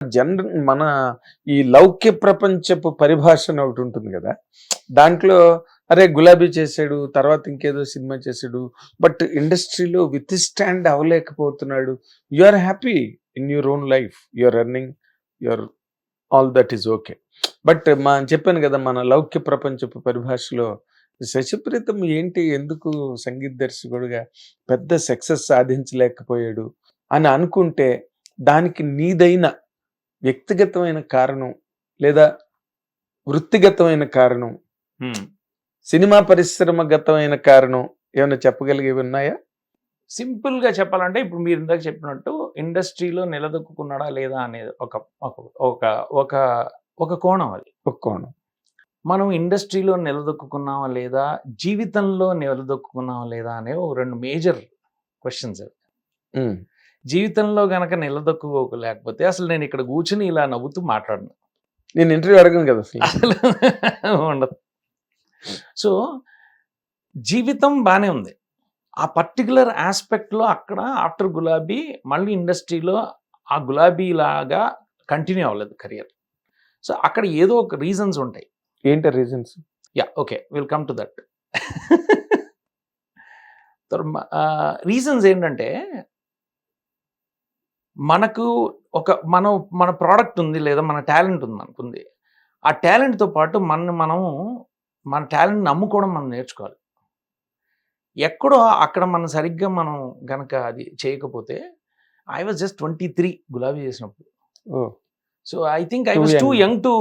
General మన ఈ లౌక్య ప్రపంచపు పరిభాష అని ఒకటి ఉంటుంది కదా. దాంట్లో అరే గులాబీ చేశాడు తర్వాత ఇంకేదో సినిమా చేశాడు బట్ ఇండస్ట్రీలో withstand అవ్వలేకపోతున్నాడు. You are happy in your own life your running your all that is okay. But మా చెప్పాను కదా మన లౌక్య ప్రపంచపు పరిభాషలో శశిప్రీతం ఏంటి ఎందుకు సంగీత దర్శకుడుగా పెద్ద సక్సెస్ సాధించలేకపోయాడు అని అనుకుంటే దానికి నీదైన వ్యక్తిగతమైన కారణం లేదా వృత్తిగతమైన కారణం సినిమా పరిశ్రమగతమైన కారణం ఏమైనా చెప్పగలిగేవి ఉన్నాయా? సింపుల్గా చెప్పాలంటే ఇప్పుడు మీరు ఇందాక చెప్పినట్టు ఇండస్ట్రీలో నిలదొక్కున్నాడా లేదా అనేది ఒక ఒక- ఒక ఒక కోణం అది. ఒక కోణం. మనం ఇండస్ట్రీలో నిలదొక్కున్నామా లేదా జీవితంలో నిలదొక్కున్నామా లేదా అనే రెండు మేజర్ క్వశ్చన్స్ అవి. జీవితంలో గనక నిలదొక్కుకోలేకపోతే అసలు నేను ఇక్కడ కూర్చుని ఇలా నవ్వుతూ మాట్లాడను. నేను ఇంటర్వ్యూ అడగను కదా అసలు. ఉండదు. సో జీవితం బాగానే ఉంది. ఆ పర్టికులర్ ఆస్పెక్ట్లో అక్కడ ఆఫ్టర్ గులాబీ మళ్ళీ ఇండస్ట్రీలో ఆ గులాబీ లాగా కంటిన్యూ అవ్వలేదు కెరియర్. సో అక్కడ ఏదో ఒక రీజన్స్ ఉంటాయి. ఏంటి reasons? Ya okay will come to that. Reasons ఏంటంటే మనకు ఒక మనం మన ప్రోడక్ట్ ఉంది లేదా మన టాలెంట్ ఉంది మనకుంది ఆ టాలెంట్తో పాటు మన మనము మన టాలెంట్ని నమ్ముకోవడం మనం నేర్చుకోవాలి. ఎక్కడో అక్కడ మనం సరిగ్గా మనం గనక అది చేయకపోతే I was just twenty three Gulabi చేసినప్పుడు. So I think I was too. Young to.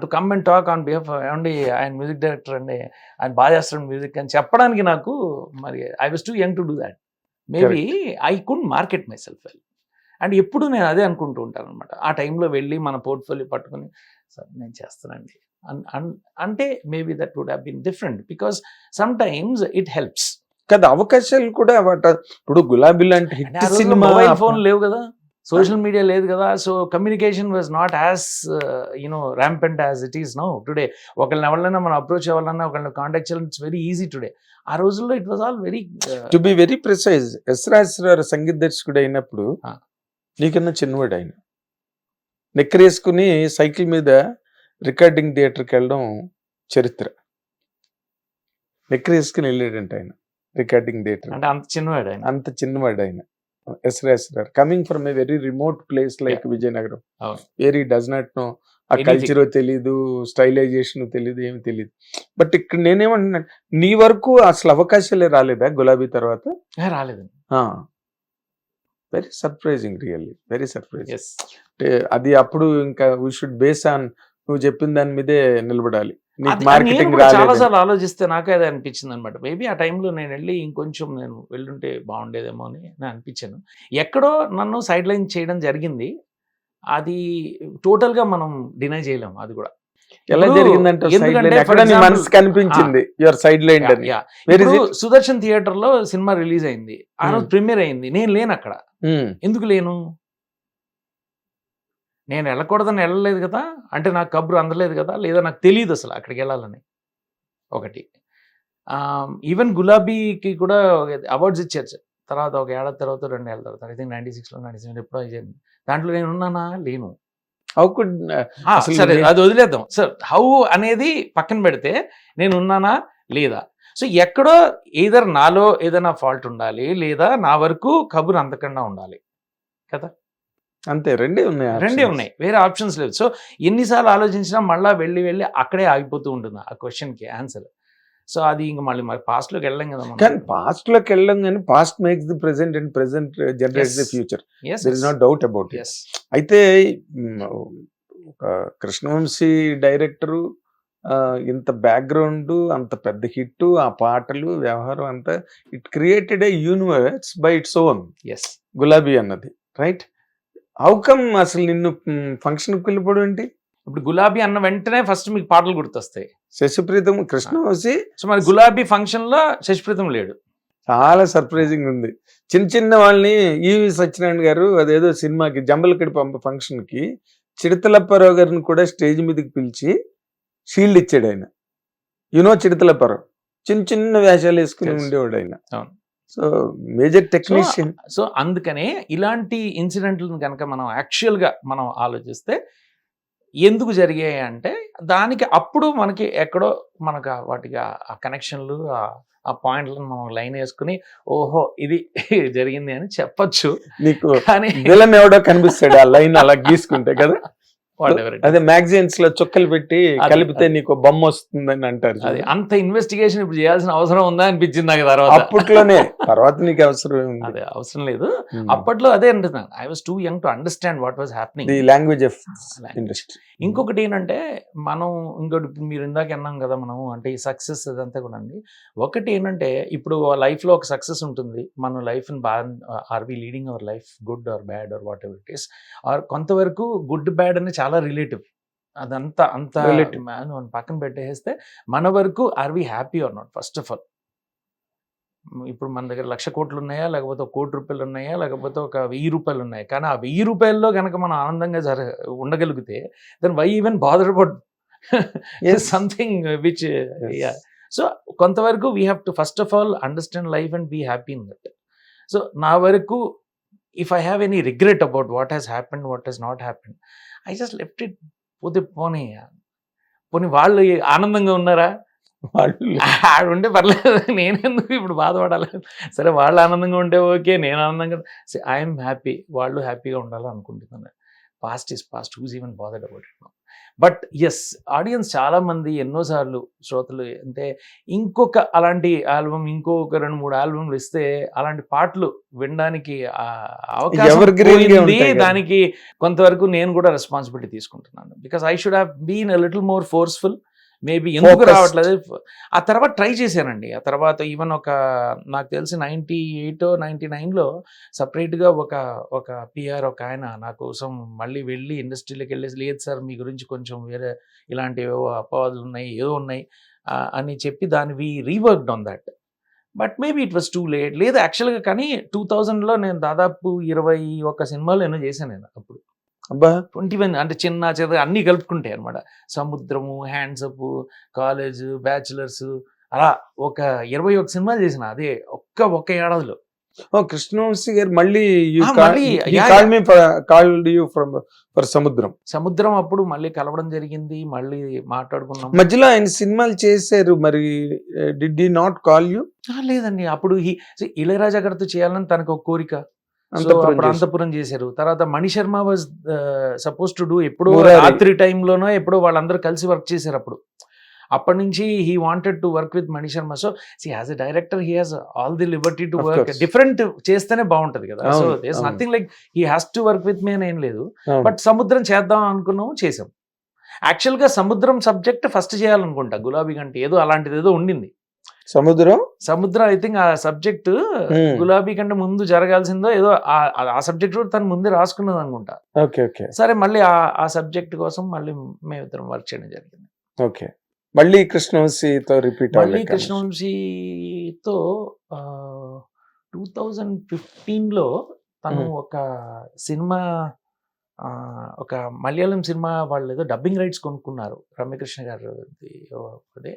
To come and talk on behalf అండి ఆయన మ్యూజిక్ డైరెక్టర్ అండి ఆయన బాగా చేస్తాడు మ్యూజిక్ అని చెప్పడానికి నాకు మరి I was too young to do that maybe I could market myself well and ఎప్పుడు నేను అదే అనుకుంటూ ఉంటాను అనమాట ఆ టైంలో వెళ్ళి మన పోర్ట్ఫోలియో పట్టుకొని సార్ నేను చేస్తానండి. అంటే maybe that would have been different because sometimes it helps. కదా అవకాశాలు కూడా ఇప్పుడు గులాబీ లాంటి మొబైల్ ఫోన్ లేవు కదా. సోషల్ మీడియా లేదు కదా. So communication was not as you know rampant as it is now today. ఒకళ్ళని ఎవరినైనా మనం అప్రోచ్ అవ్వాలన్నా ఒకళ్ళని కాంటాక్ట్ చేయాలని ఇట్స్ వెరీ ఈజీ టుడే. ఆ రోజుల్లో it was all very to be very precise. S Rajeswara Rao సంగీత దర్శకుడు అయినప్పుడు. నీకన్నా చిన్నవాడు ఆయన నెక్కరేసుకుని సైకిల్ మీద రికార్డింగ్ థియేటర్కి వెళ్ళడం చరిత్ర. నెక్కరేసుకుని వెళ్ళాడంట ఆయన రికార్డింగ్ థియేటర్ అంటే అంత చిన్నవాడు ఆయన అంత చిన్నవాడు ఆయన S Rajeswara Rao coming from a very remote place like Vizianagaram. Very does not know ఆ. కల్చర్ తెలీదు స్టైలైజేషన్ తెలీదు ఏమి తెలియదు బట్ ఇక్కడ నేనేమంటున్నా నీ వరకు అసలు అవకాశాలే రాలేదా గులాబీ తర్వాత? ఏ, రాలేదండి. Very surprising really very surprising yes అది అప్పుడు ఇంకా వీ షుడ్ బేస్ ఆన్ నువ్వు చెప్పిన దాని మీదే నిలబడాలి. నీకు మార్కెటింగ్ చాలా రాలేదు సార్లు ఆలోచిస్తే నాకే అది అనిపించింది అనమాట మేబీ ఆ టైంలో నేను వెళ్ళి ఇంకొంచెం నేను వెళ్ళుంటే బాగుండేదేమో అని నేను అనిపించాను. ఎక్కడో నన్ను సైడ్ లైన్ చేయడం జరిగింది. అది టోటల్గా మనం డినై చేయలేము అది కూడా. ఎలా జరిగిందంటే మనసు కనిపించింది యువర్ సైడ్ లైన్? సుదర్శన్ థియేటర్లో సినిమా రిలీజ్ అయింది. ఆ రోజు Hmm. ప్రీమియర్ అయింది. నేను లేను అక్కడ. Hmm. ఎందుకు లేను? నేను వెళ్ళకూడదని వెళ్ళలేదు కదా? అంటే నాకు కబురు అందలేదు కదా? లేదా నాకు తెలియదు అసలు అక్కడికి వెళ్ళాలని. ఒకటి. ఈవెన్ గులాబీకి కూడా అవార్డ్స్ ఇచ్చారు. తర్వాత ఒక ఏడాది తర్వాత రెండు ఏళ్ళ తర్వాత ఐ థింక్ నైన్టీ సిక్స్లో నైన్టీ సెవెన్ ఎప్పుడో దాంట్లో నేను ఉన్నానా? లేను. How could uh, సరే అది వదిలేద్దాం. సార్ హౌ అనేది పక్కన పెడితే నేను ఉన్నానా లేదా? సో ఎక్కడో ఏదర్ నాలో ఏదైనా ఫాల్ట్ ఉండాలి లేదా నా వరకు కబురు అందకుండా ఉండాలి. కదా? అంతే రెండే ఉన్నాయి రెండే. ఉన్నాయి. వేరే ఆప్షన్స్ లేవు. సో ఎన్నిసార్లు ఆలోచించినా మళ్ళీ వెళ్ళి వెళ్ళి అక్కడే ఆగిపోతూ ఉంటుంది ఆ క్వశ్చన్కి ఆన్సర్ సో అది ఇంక మళ్ళీ మరి పాస్ట్లోకి వెళ్ళాం కదా. కానీ పాస్ట్లోకి వెళ్ళం కానీ past makes the present and present generates the. Future there is. Not doubt about. అయితే ఒక కృష్ణవంశీ డైరెక్టరు ఇంత బ్యాక్గ్రౌండ్ అంత పెద్ద హిట్ ఆ పాటలు వ్యవహారం అంతా it created a universe by its own Yes. Gulabi అన్నది రైట్ కమ్ అసలు నిన్ను ఫంక్షన్కి వెళ్ళిపోవడం ఏంటి ఇప్పుడు గులాబీ అన్న వెంటనే ఫస్ట్ మీకు పాటలు గుర్తొస్తాయి శశిప్రీతం కృష్ణవంశీ సో మరి గులాబీ ఫంక్షన్లో శశిప్రీతం లేడు. చాలా సర్ప్రైజింగ్ ఉంది. చిన్న చిన్న వాళ్ళని ఈవి సత్యనారాయణ గారు అదేదో సినిమాకి జంబలకడి పంప ఫంక్షన్కి చిడతలప్పారావు గారిని కూడా స్టేజ్ మీదకి పిలిచి షీల్డ్ ఇచ్చాడు ఆయన. You know Chidatalappa Rao? చిన్న చిన్న వేషాలు వేసుకుని. ఉండేవాడు ఆయన. అవును. సో మేజర్ టెక్నీషియన్ సో అందుకనే ఇలాంటి ఇన్సిడెంట్లను కనుక మనం యాక్చువల్గా మనం ఆలోచిస్తే ఎందుకు జరిగాయి అంటే దానికి అప్పుడు మనకి ఎక్కడో మనకు వాటికి ఆ- కనెక్షన్లు ఆ పాయింట్లను మనం లైన్ వేసుకుని ఓహో ఇది జరిగింది అని చెప్పొచ్చు నీకు కానీ ఎవడో కనిపిస్తాడు ఆ లైన్ అలా గీసుకుంటే కదా. అదే మ్యాగజైన్స్లో చుక్కలు పెట్టి కలిపితే నీకు బొమ్మ వస్తుందని అంటారు అది. అంత ఇన్వెస్టిగేషన్ ఇప్పుడు చేయాల్సిన అవసరం ఉందా అనిపించింది నాకు తర్వాత? అప్పట్లోనే. తర్వాత నీకు అవసరం అదే అవసరం లేదు. అప్పట్లో అదే అంటున్నాను. I was too young to understand what was happening the language of industry ఇంకొకటి ఏంటంటే మనం ఇంకోటి మీరు ఇందాక అన్నాం కదా మనం అంటే ఈ సక్సెస్ అదంతా కూడా అండి ఒకటి ఏంటంటే ఇప్పుడు లైఫ్లో ఒక సక్సెస్ ఉంటుంది. మన life or we leading our life good or bad or whatever it is or కొంతవరకు గుడ్ బ్యాడ్ అనేది చాలా రిలేటివ్. అదంతా అంత Relative. మనం పక్కన పెట్టేస్తే మన వరకు or we happy or not first of all. ఇప్పుడు మన దగ్గర లక్ష కోట్లు ఉన్నాయా లేకపోతే ఒక కోటి రూపాయలు ఉన్నాయా లేకపోతే ఒక వెయ్యి రూపాయలు ఉన్నాయి కానీ ఆ వెయ్యి రూపాయల్లో కనుక మనం ఆనందంగా జర ఉండగలిగితే then why even bother about something which so కొంతవరకు we have to first of all understand life and be happy in that so నా వరకు if I have any regret about what has happened what has not happened I just left it పోతే పోనీ పోనీ వాళ్ళు ఆనందంగా ఉన్నారా? వాళ్ళు ఆడు ఉంటే పర్లేదు. నేనెందుకు ఇప్పుడు బాధపడాలి? సరే వాళ్ళు ఆనందంగా ఉంటే ఓకే నేను ఆనందంగా ఐఎమ్ హ్యాపీ వాళ్ళు హ్యాపీగా ఉండాలి అనుకుంటున్నాను past is past who's even bothered about it but yes audience చాలా మంది ఎన్నోసార్లు శ్రోతలు అంటే ఇంకొక అలాంటి ఆల్బమ్ ఇంకొక రెండు మూడు ఆల్బమ్లు ఇస్తే అలాంటి పాటలు వినడానికి అవకాశం. దానికి కొంతవరకు నేను కూడా రెస్పాన్సిబిలిటీ తీసుకుంటున్నాను. Because I should have been a little more forceful maybe ఎందుకు. రావట్లేదు. ఆ తర్వాత ట్రై చేశానండి. ఆ తర్వాత ఈవెన్ ఒక నాకు తెలిసి నైంటీ ఎయిట్ నైంటీ నైన్లో సపరేట్గా ఒక ఒక పిఆర్ ఒక ఆయన నా కోసం మళ్ళీ వెళ్ళి ఇండస్ట్రీలోకి వెళ్ళేసి లేదు సార్ మీ గురించి కొంచెం వేరే ఇలాంటి ఏవో అపవాదులు ఉన్నాయి ఏదో ఉన్నాయి అని చెప్పి దాన్ని we reworked on that but maybe it was too late లేదు యాక్చువల్గా కానీ టూ థౌజండ్లో నేను దాదాపు ఇరవై ఒక్క సినిమాలు ఎన్నో చేశాను నేను అప్పుడు. అబ్బా! ట్వంటీ వన్ అంటే చిన్న చిన్న అన్నీ కలుపుకుంటాయి అనమాట సముద్రము హ్యాండ్సప్ కాలేజ్ బ్యాచులర్స్ అలా ఒక ఇరవై ఒక సినిమాలు చేసిన అదే ఒక్క ఒక్క ఏడాదిలో. ఓ కృష్ణవంశీ గారు మళ్ళీ ఫ్రమ్ ఫర్ సముద్రం. సముద్రం అప్పుడు మళ్ళీ కలవడం జరిగింది మళ్ళీ మాట్లాడుకున్నాం. మధ్యలో ఆయన సినిమాలు చేశారు మరి did he not call you లేదండి. అప్పుడు ఇళయరాజా గారితో చేయాలని తనకు ఒక కోరిక. అంతఃపురం చేశారు. తర్వాత Mani Sharma was suppose to do ఎప్పుడో. రాత్రి టైంలోనో ఎప్పుడో వాళ్ళందరూ కలిసి వర్క్ చేశారు అప్పుడు అప్పటి నుంచి he wanted to work with Mani Sharma so see as a director he has all the liberty to work. Different చేస్తేనే బాగుంటది కదా so there's. Nothing like he has to work with me అని ఏం లేదు. బట్ సముద్రం చేద్దాం అనుకున్నాము చేసాం యాక్చువల్గా సముద్రం సబ్జెక్ట్ ఫస్ట్ చేయాలనుకుంటా గులాబీ కంటే ఏదో అలాంటిది ఏదో ఉండింది సముద్రం? సముద్రం ఐ థింక్ ఆ సబ్జెక్ట్ Hmm. గులాబీ కంటే ముందు జరగాల్సిందో ఏదో ఆ- సబ్జెక్ట్ కూడా తను ముందే రాసుకున్నది అనుకుంటా. Okay okay. సరే మళ్ళీ ఆ ఆ సబ్జెక్ట్ కోసం మళ్ళీ మేమిద్దరం వర్క్ చేయడం జరిగింది. ఓకే. మళ్ళీ కృష్ణవంశీతో రిపీట్ మళ్ళీ కృష్ణవంశీతో టూ థౌజండ్ ఫిఫ్టీన్లో తను Mhm. ఒక సినిమా ఒక మలయాళం సినిమా వాళ్ళు ఏదో డబ్బింగ్ రైట్స్ కొనుక్కున్నారు. రమ్యకృష్ణ గారు అదే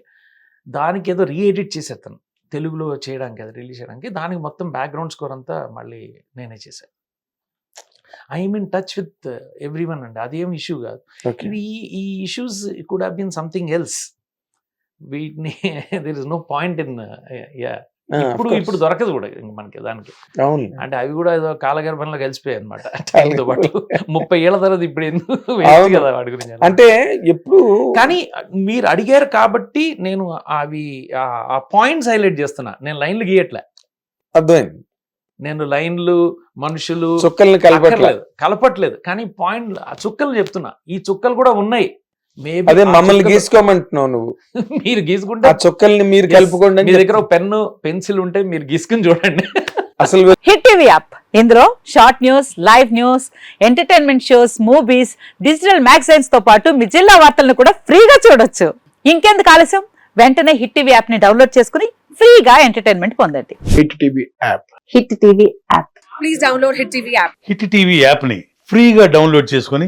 దానికి ఏదో రీఎడిట్ చేశారు తను తెలుగులో చేయడానికి అది రిలీజ్ చేయడానికి. దానికి మొత్తం బ్యాక్గ్రౌండ్ స్కోర్ అంతా మళ్ళీ నేనే చేశాను I'm in touch with everyone అండి. అదేం ఇష్యూ కాదు. ఇవి ఈ- ఈ issues could have been something else వీటిని there is no point in ya ఇప్పుడు ఇప్పుడు దొరకదు కూడా ఇంక మనకి దానికి. అవును. అంటే అవి కూడా ఏదో కాలగర్భంలో కలిసిపోయాయి అనమాట టైంతో పాటు ముప్పై ఏళ్ళ తర్వాత ఇప్పుడు ఎందుకు. కదా వాడి గురించి. అంటే ఎప్పుడు కానీ మీరు అడిగారు కాబట్టి నేను అవి ఆ- పాయింట్స్ హైలైట్ చేస్తున్నా. నేను లైన్లు గీయట్లే. అర్థమైంది. నేను లైన్లు మనుషులు చుక్కల్ని కలపట్లేదు కలపట్లేదు. కానీ పాయింట్ ఆ చుక్కలు చెప్తున్నా. ఈ చుక్కలు కూడా ఉన్నాయి. అదే మమ్మల్ని గీసుకోమంటున్నావు నువ్వు. మీరు గీసుకుంటే ఆ చుక్కల్ని మీరు. కలుపుకోండి మీ దగ్గర పెన్ను పెన్సిల్ ఉంటే మీరు గీసుకుని చూడండి. అసలు హిట్ టీవీ యాప్. ఇందులో short news live news entertainment shows movies digital మ్యాగజైన్స్తో పాటు మీ జిల్లా వార్తలను కూడా ఫ్రీగా చూడొచ్చు. ఇంకెందుకు ఆలస్యం? వెంటనే హిట్ టీవీ యాప్ని డౌన్లోడ్ చేసుకుని ఫ్రీగా ఎంటర్టైన్మెంట్ పొందండి. Hit TV app. Hit TV app. Please download Hit TV app. Hit TV యాప్ని ఫ్రీగా డౌన్లోడ్ చేసుకొని